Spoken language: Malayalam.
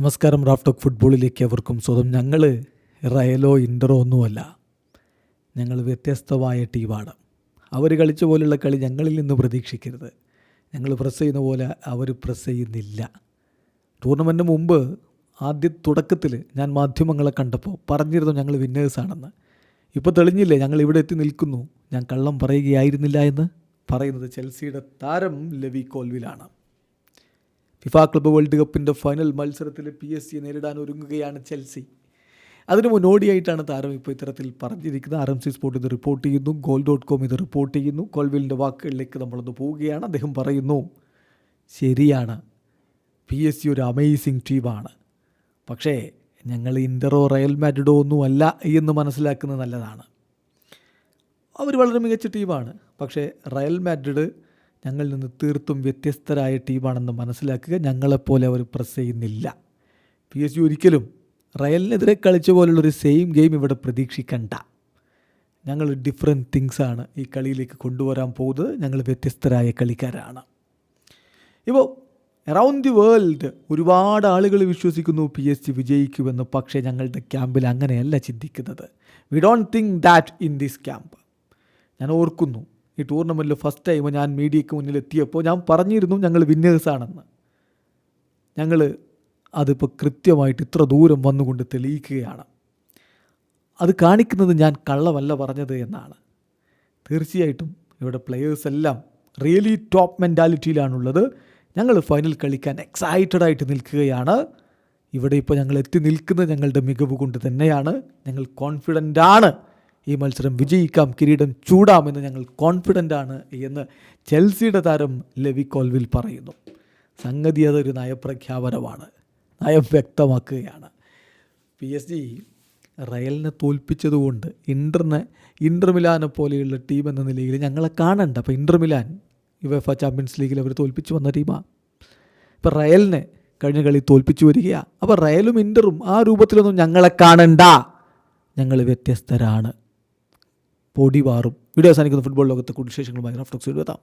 നമസ്കാരം റാഫ്റ്റോക്ക് ഫുട്ബോളിലേക്ക് അവർക്കും സ്വതം ഞങ്ങൾ റയലോ ഇന്ററോ ഒന്നുമല്ല. ഞങ്ങൾ വ്യത്യസ്തമായ ടീമാണ്. അവർ കളിച്ച പോലുള്ള കളി ഞങ്ങളിൽ നിന്ന് പ്രതീക്ഷിക്കരുത്. ഞങ്ങൾ പ്രസ് ചെയ്യുന്ന പോലെ അവർ പ്രസ് ചെയ്യുന്നില്ല. ടൂർണമെന്റിന് മുമ്പ് ആദ്യ തുടക്കത്തിൽ ഞാൻ മാധ്യമങ്ങളെ കണ്ടപ്പോൾ പറഞ്ഞിരുന്നു ഞങ്ങൾ വിന്നേഴ്സാണെന്ന് ഇപ്പോൾ തെളിഞ്ഞില്ലേ ഞങ്ങൾ ഇവിടെ എത്തി നിൽക്കുന്നു. ഞാൻ കള്ളം പറയുകയായിരുന്നില്ല എന്ന് പറയുന്നത് ചെൽസിയുടെ താരം ലവി കോൽവിലാണ്. ഫിഫ ക്ലബ്ബ് വേൾഡ് കപ്പിന്റെ ഫൈനൽ മത്സരത്തിൽ പി എസ് സിയെ നേരിടാൻ ഒരുങ്ങുകയാണ് ചെൽസി. അതിന് മുന്നോടിയായിട്ടാണ് താരം ഇപ്പോൾ ഇത്തരത്തിൽ പറഞ്ഞിരിക്കുന്നത്. ആർ എം സി സ്പോർട്ട് ഇത് റിപ്പോർട്ട് ചെയ്യുന്നു. ഗോൾ ഡോട്ട് കോം ഇത് റിപ്പോർട്ട് ചെയ്യുന്നു. കോൾവിലിന്റെ വാക്കുകളിലേക്ക് നമ്മളൊന്ന് പോവുകയാണ്. അദ്ദേഹം പറയുന്നു ശരിയാണ്. പി എസ് സി ഒരു അമേസിങ് ടീമാണ് പക്ഷേ ഞങ്ങൾ ഇന്ററോ റയൽ മാഡ്രിഡോ ഒന്നും അല്ല എന്ന് മനസ്സിലാക്കുന്നത് നല്ലതാണ്. അവർ വളരെ മികച്ച ടീമാണ് പക്ഷേ റയൽ മാഡ്രിഡ് ഞങ്ങളിൽ നിന്ന് തീർത്തും വ്യത്യസ്തരായ ടീമാണെന്ന് മനസ്സിലാക്കുക. ഞങ്ങളെപ്പോലെ അവർ പ്രസ് ചെയ്യുന്നില്ല. പി എസ് ജി ഒരിക്കലും റയലിനെതിരെ കളിച്ച പോലുള്ളൊരു സെയിം ഗെയിം ഇവിടെ പ്രതീക്ഷിക്കണ്ട. ഞങ്ങൾ ഡിഫറെന്റ് തിങ്സാണ് ഈ കളിയിലേക്ക് കൊണ്ടുവരാൻ പോകുന്നത്. ഞങ്ങൾ വ്യത്യസ്തരായ കളിക്കാരാണ്. ഇപ്പോൾ അറൗണ്ട് ദി വേൾഡ് ഒരുപാട് ആളുകൾ വിശ്വസിക്കുന്നു പി എസ് ജി വിജയിക്കുമെന്ന്. പക്ഷേ ഞങ്ങളുടെ ക്യാമ്പിൽ അങ്ങനെയല്ല ചിന്തിക്കുന്നത്. We don't think that in this camp ഞാൻ ഓർക്കുന്നു ഈ ടൂർണമെന്റിൽ ഫസ്റ്റ് ടൈം ഞാൻ മീഡിയയ്ക്ക് മുന്നിൽ എത്തിയപ്പോൾ ഞാൻ പറഞ്ഞിരുന്നു ഞങ്ങൾ വിന്നേഴ്സാണെന്ന് ഞങ്ങൾ അതിപ്പോൾ കൃത്യമായിട്ട് ഇത്ര ദൂരം വന്നുകൊണ്ട് തെളിയിക്കുകയാണ്. അത് കാണിക്കുന്നത് ഞാൻ കള്ളമല്ല പറഞ്ഞത് എന്നാണ്. തീർച്ചയായിട്ടും ഇവിടെ പ്ലെയേഴ്സ് എല്ലാം റിയലി ടോപ്പ് മെന്റാലിറ്റിയിലാണുള്ളത് ഞങ്ങൾ ഫൈനൽ കളിക്കാൻ എക്സൈറ്റഡ് ആയിട്ട് നിൽക്കുകയാണ്. ഇവിടെ ഇപ്പോൾ ഞങ്ങൾ എത്തി നിൽക്കുന്നത് ഞങ്ങളുടെ മികവ് കൊണ്ട് തന്നെയാണ്. ഞങ്ങൾ കോൺഫിഡന്റ് ആണ്. ഈ മത്സരം വിജയിക്കാം കിരീടം ചൂടാമെന്ന് ഞങ്ങൾ കോൺഫിഡന്റ് ആണ് എന്ന് ചെൽസിയുടെ താരം ലെവി കോൽവിൽ പറയുന്നു. സംഗതി അതൊരു നയപ്രഖ്യാപനമാണ്. നയം വ്യക്തമാക്കുകയാണ്. പി എസ് ജി റയലിനെ തോൽപ്പിച്ചതുകൊണ്ട് ഇന്ററിനെ ഇന്റർ മിലാനെ പോലെയുള്ള ടീം എന്ന നിലയിൽ ഞങ്ങളെ കാണണ്ട. അപ്പോൾ ഇന്റർ മിലാൻ യുവഫ ചാമ്പ്യൻസ് ലീഗിൽ അവർ തോൽപ്പിച്ചു വന്ന ടീമാണ് ഇപ്പോൾ റയലിനെ കഴിഞ്ഞ കളി തോൽപ്പിച്ചു വരികയാണ് അപ്പോൾ റയലും ഇന്ററും ആ രൂപത്തിലൊന്നും ഞങ്ങളെ കാണണ്ട. ഞങ്ങൾ വ്യത്യസ്തരാണ്. പൊടി വാറും. വീഡിയോ അവസാനിക്കുന്ന. ഫുട്ബോൾ ലോകത്തെ കൂടുതൽ വിശേഷങ്ങളുമായി റഫ്ലക്സ് എഴുതാം